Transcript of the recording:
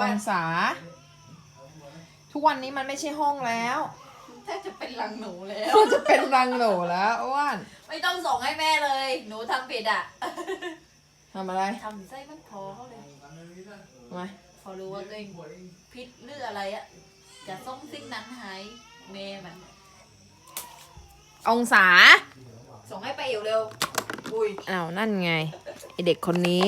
องศา ทุกวันนี้มันไม่ใช่ห้องแล้วแทบจะเป็นรังหนูแล้ว มันจะเป็นรังหนูแล้วอ้วน ไม่ต้องส่งให้แม่เลย หนูทำผิดอะทำอะไรทำไส้มันพอเขาเลย มาพอรู้ว่าตัวเองพิษหรืออะไรอะ จะส่งสิ่งนั้นหายเมย์มัน องศาส่งให้ไปอยู่เร็ว อุ้ย อ้าวนั่นไงไอเด็กคนนี้